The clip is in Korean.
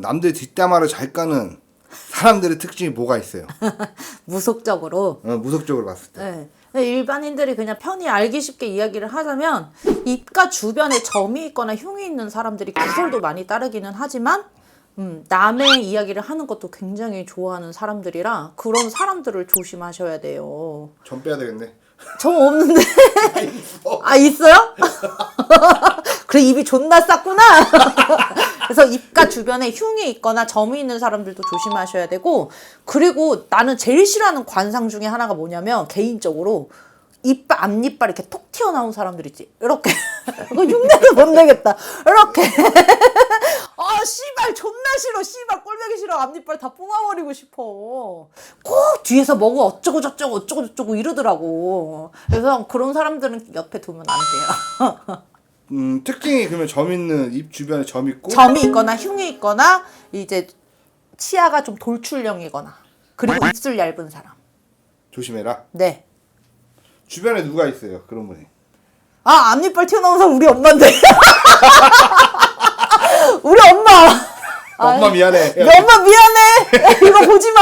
남들 뒷담화를 잘 까는 사람들의 특징이 뭐가 있어요? 무속적으로. 어, 무속적으로 봤을 때. 네. 일반인들이 그냥 편히 알기 쉽게 이야기를 하자면 입가 주변에 점이 있거나 흉이 있는 사람들이 기술도 많이 따르기는 하지만 음, 남의 이야기를 하는 것도 굉장히 좋아하는 사람들이라 그런 사람들을 조심하셔야 돼요. 점 빼야 되겠네. 점 없는데 아 있어요? 그래 입이 존나 쌌구나. 그래서 입가 주변에 흉이 있거나 점이 있는 사람들도 조심하셔야 되고 그리고 나는 제일 싫어하는 관상 중에 하나가 뭐냐면 개인적으로 이빨 앞니빨 이렇게 톡 튀어나온 사람들 있지? 이렇게. 이거 흉내도 못 내겠다. 이렇게. 아 씨발 존나 싫어. 씨발 꼴보기 싫어. 앞니빨 다 뽑아버리고 싶어. 꼭 뒤에서 뭐고 어쩌고 저쩌고 어쩌고 저쩌고 이러더라고. 그래서 그런 사람들은 옆에 두면 안 돼요 음, 특징이 그러면 점 있는 입 주변에 점 있고 점이 있거나 흉이 있거나 이제 치아가 좀 돌출형이거나 그리고 입술 얇은 사람 조심해라. 네. 주변에 누가 있어요? 그런 분이. 아 앞니빨 튀어나온 사람 우리 엄마인데 우리 엄마 엄마 미안해. 야, 엄마 미안해 이거 보지 마